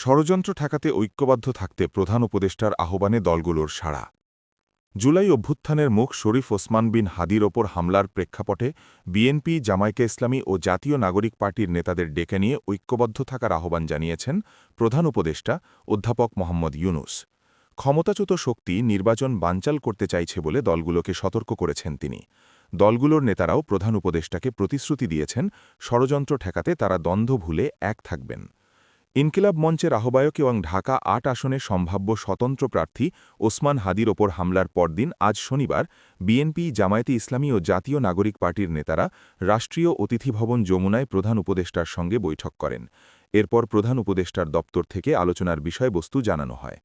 ষড়যন্ত্র ঠেকাতে ঐক্যবদ্ধ থাকতে প্রধান উপদেষ্টার আহ্বানে দলগুলোর সাড়া। জুলাই অভ্যুত্থানের মুখ শরীফ ওসমান বিন হাদির ওপর হামলার প্রেক্ষাপটে বিএনপি জামাইকা ইসলামী ও জাতীয় নাগরিক পার্টির নেতাদের ডেকে নিয়ে ঐক্যবদ্ধ থাকার আহ্বান জানিয়েছেন প্রধান উপদেষ্টা অধ্যাপক মোহাম্মদ ইউনুস। ক্ষমতাচ্যুত শক্তি নির্বাচন বানচাল করতে চাইছে বলে দলগুলোকে সতর্ক করেছেন তিনি। দলগুলোর নেতারাও প্রধান উপদেষ্টাকে প্রতিশ্রুতি দিয়েছেন, ষড়যন্ত্র ঠেকাতে তারা দ্বন্দ্ব ভুলে এক থাকবেন। ইনকিলাব মঞ্চের আহ্বায়ক এবং ঢাকা আট আসনে সম্ভাব্য স্বতন্ত্র প্রার্থী ওসমান হাদির ওপর হামলার পরদিন আজ শনিবার বিএনপি, জামায়াতে ইসলামী ও জাতীয় নাগরিক পার্টির নেতারা রাষ্ট্রীয় অতিথি ভবন যমুনায় প্রধান উপদেষ্টার সঙ্গে বৈঠক করেন। এরপর প্রধান উপদেষ্টার দপ্তর থেকে আলোচনার বিষয়বস্তু জানানো হয়।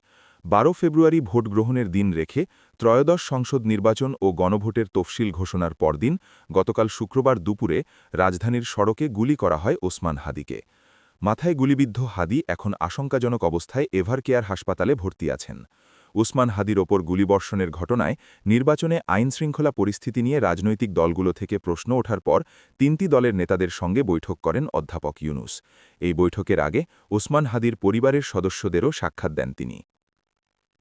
বারো ফেব্রুয়ারি ভোট গ্রহণের দিন রেখে ত্রয়োদশ সংসদ নির্বাচন ও গণভোটের তফসিল ঘোষণার পরদিন গতকাল শুক্রবার দুপুরে রাজধানীর সড়কে গুলি করা হয় ওসমান হাদিকে। মাথায় গুলিবিদ্ধ হাদি এখন আশঙ্কাজনক অবস্থায় এভার কেয়ার হাসপাতালে ভর্তি আছেন। উসমান হাদির ওপর গুলিবর্ষণের ঘটনায় নির্বাচনে আইনশৃঙ্খলা পরিস্থিতি নিয়ে রাজনৈতিক দলগুলো থেকে প্রশ্ন ওঠার পর তিনটি দলের নেতাদের সঙ্গে বৈঠক করেন অধ্যাপক ইউনুস। এই বৈঠকের আগে উসমান হাদির পরিবারের সদস্যদেরও সাক্ষাৎ দেন তিনি।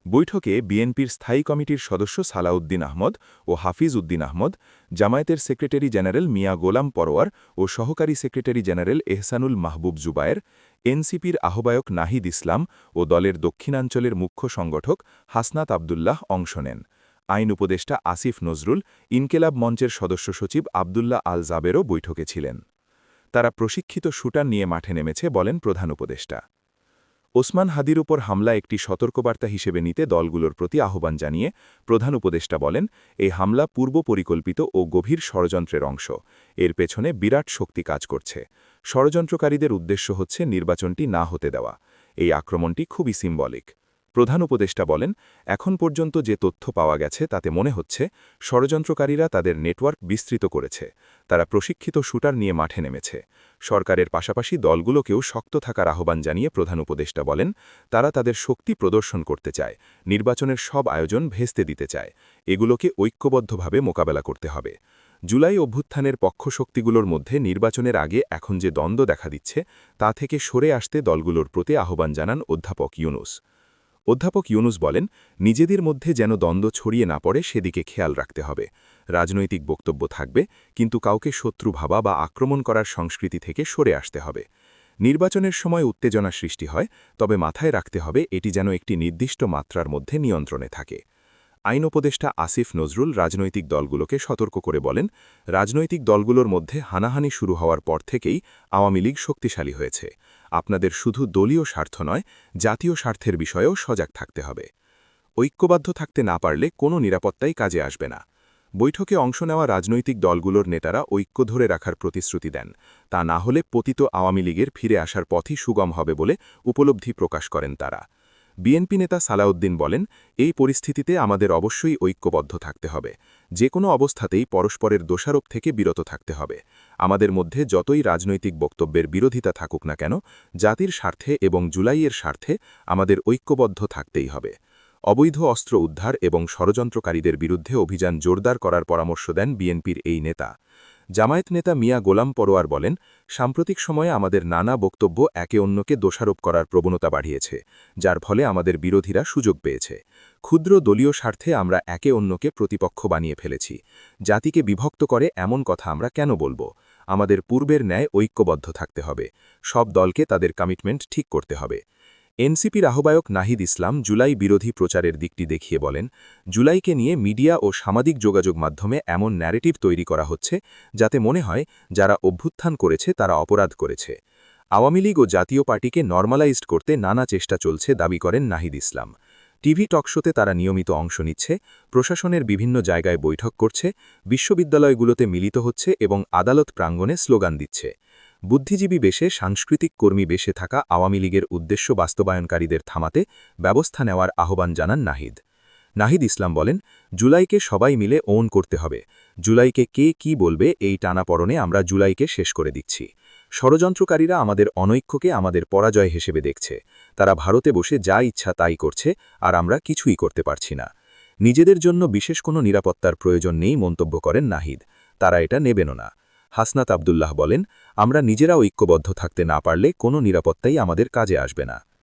বৈঠকে বিএনপির স্থায়ী কমিটির সদস্য সালাউদ্দিন আহমদ ও হাফিজ উদ্দিন আহমদ, জামায়াতের সেক্রেটারি জেনারেল মিয়া গোলাম পরোয়ার ও সহকারী সেক্রেটারি জেনারেল এহসানুল মাহবুব জুবায়ের, এনসিপির আহ্বায়ক নাহিদ ইসলাম ও দলের দক্ষিণাঞ্চলের মুখ্য সংগঠক হাসনাত আবদুল্লাহ অংশ নেন। আইন উপদেষ্টা আসিফ নজরুল ইনকেলাব মঞ্চের সদস্য সচিব আবদুল্লাহ আল জাবেরও বৈঠকে ছিলেন। তারা প্রশিক্ষিত শুটার নিয়ে মাঠে নেমেছে বলেন প্রধান উপদেষ্টা। ওসমান হাদির উপর হামলা একটি সতর্কবার্তা হিসেবে নিতে দলগুলোর প্রতি আহ্বান জানিয়ে প্রধান উপদেষ্টা বলেন, এই হামলা পূর্ব পরিকল্পিত ও গভীর ষড়যন্ত্রের অংশ। এর পেছনে বিরাট শক্তি কাজ করছে। ষড়যন্ত্রকারীদের উদ্দেশ্য হচ্ছে নির্বাচনটি না হতে দেওয়া। এই আক্রমণটি খুবই সিম্বলিক। প্রধান উপদেষ্টা বলেন, এখন পর্যন্ত যে তথ্য পাওয়া গেছে তাতে মনে হচ্ছে ষড়যন্ত্রকারীরা তাদের নেটওয়ার্ক বিস্তৃত করেছে। তারা প্রশিক্ষিত শুটার নিয়ে মাঠে নেমেছে। সরকারের পাশাপাশি দলগুলোকেও শক্ত থাকার আহ্বান জানিয়ে প্রধান উপদেষ্টা বলেন, তারা তাদের শক্তি প্রদর্শন করতে চায়, নির্বাচনের সব আয়োজন ভেস্তে দিতে চায়, এগুলোকে ঐক্যবদ্ধভাবে মোকাবেলা করতে হবে। জুলাই অভ্যুত্থানের পক্ষশক্তিগুলোর মধ্যে নির্বাচনের আগে এখন যে দ্বন্দ্ব দেখা দিচ্ছে, তা থেকে সরে আসতে দলগুলোর প্রতি আহ্বান জানান অধ্যাপক ইউনুস। অধ্যাপক ইউনুস বলেন, নিজেদের মধ্যে যেন দ্বন্দ্ব ছড়িয়ে না পড়ে, সেদিকে খেয়াল রাখতে হবে। রাজনৈতিক বক্তব্য থাকবে, কিন্তু কাউকে শত্রু ভাবা বা আক্রমণ করার সংস্কৃতি থেকে সরে আসতে হবে। নির্বাচনের সময় উত্তেজনা সৃষ্টি হয়, তবে মাথায় রাখতে হবে, এটি যেন একটি নির্দিষ্ট মাত্রার মধ্যে নিয়ন্ত্রণে থাকে। আইন উপদেষ্টা আসিফ নজরুল রাজনৈতিক দলগুলোকে সতর্ক করে বলেন, রাজনৈতিক দলগুলোর মধ্যে হানাহানি শুরু হওয়ার পর থেকেই আওয়ামী লীগ শক্তিশালী হয়েছে। আপনাদের শুধু দলীয় স্বার্থ নয়, জাতীয় স্বার্থের বিষয়েও সজাগ থাকতে হবে। ঐক্যবদ্ধ থাকতে না পারলে কোনো নিরাপত্তাই কাজে আসবে না। বৈঠকে অংশ নেওয়া রাজনৈতিক দলগুলোর নেতারা ঐক্য ধরে রাখার প্রতিশ্রুতি দেন। তা না হলে পতিত আওয়ামী লীগের ফিরে আসার পথই সুগম হবে বলে উপলব্ধি প্রকাশ করেন তারা। বিএনপি নেতা সালাউদ্দিন বলেন, এই পরিস্থিতিতে আমাদের অবশ্যই ঐক্যবদ্ধ থাকতে হবে। যে কোনো অবস্থাতেই পরস্পরের দোষারোপ থেকে বিরত থাকতে হবে। আমাদের মধ্যে যতই রাজনৈতিক বক্তব্যের বিরোধিতা থাকুক না কেন, জাতির স্বার্থে এবং জুলাইয়ের স্বার্থে আমাদের ঐক্যবদ্ধ থাকতেই হবে। অবৈধ অস্ত্র উদ্ধার এবং ষড়যন্ত্রকারীদের বিরুদ্ধে অভিযান জোরদার করার পরামর্শ দেন বিএনপির এই নেতা। জামায়াত নেতা মিয়া গোলাম পরোয়ার বলেন, সাম্প্রতিক সময়ে আমাদের নানা বক্তব্য একে অন্যকে দোষারোপ করার প্রবণতা বাড়িয়েছে, যার ফলে আমাদের বিরোধীরা সুযোগ পেয়েছে। ক্ষুদ্র দলীয় স্বার্থে আমরা একে অন্যকে প্রতিপক্ষ বানিয়ে ফেলেছি। জাতিকে বিভক্ত করে এমন কথা আমরা কেন বলব? আমাদের পূর্বের ন্যায় ঐক্যবদ্ধ থাকতে হবে। সব দলকে তাদের কমিটমেন্ট ঠিক করতে হবে। এনসিপির আহ্বায়ক নাহিদ ইসলাম জুলাই বিরোধী প্রচারের দিকটি দেখিয়ে বলেন, জুলাইকে নিয়ে মিডিয়া ও সামাজিক যোগাযোগ মাধ্যমে এমন ন্যারেটিভ তৈরি করা হচ্ছে, যাতে মনে হয় যারা অভ্যুত্থান করেছে তারা অপরাধ করেছে। আওয়ামী লীগ ও জাতীয় পার্টিকে নর্মালাইজড করতে নানা চেষ্টা চলছে দাবি করেন নাহিদ ইসলাম। টিভি টকশোতে তারা নিয়মিত অংশ নিচ্ছে, প্রশাসনের বিভিন্ন জায়গায় বৈঠক করছে, বিশ্ববিদ্যালয়গুলোতে মিলিত হচ্ছে এবং আদালত প্রাঙ্গণে স্লোগান দিচ্ছে। বুদ্ধিজীবী বেশে, সাংস্কৃতিক কর্মী বেশে থাকা আওয়ামী লীগের উদ্দেশ্য বাস্তবায়নকারীদের থামাতে ব্যবস্থা নেওয়ার আহ্বান জানান নাহিদ। নাহিদ ইসলাম বলেন, জুলাইকে সবাই মিলে ওন করতে হবে। জুলাইকে কে কি বলবে এই টানাপড়নে আমরা জুলাইকে শেষ করে দিচ্ছি। ষড়যন্ত্রকারীরা আমাদের অনৈক্যকে আমাদের পরাজয় হিসেবে দেখছে। তারা ভারতে বসে যা ইচ্ছা তাই করছে, আর আমরা কিছুই করতে পারছি না। নিজেদের জন্য বিশেষ কোনো নিরাপত্তার প্রয়োজন নেই মন্তব্য করেন নাহিদ। তারা এটা নেবেনও না। হাসনাত আবদুল্লাহ বলেন, আমরা নিজেরা ঐক্যবদ্ধ থাকতে না পারলে কোনো নিরাপত্তাই আমাদের কাজে আসবে না।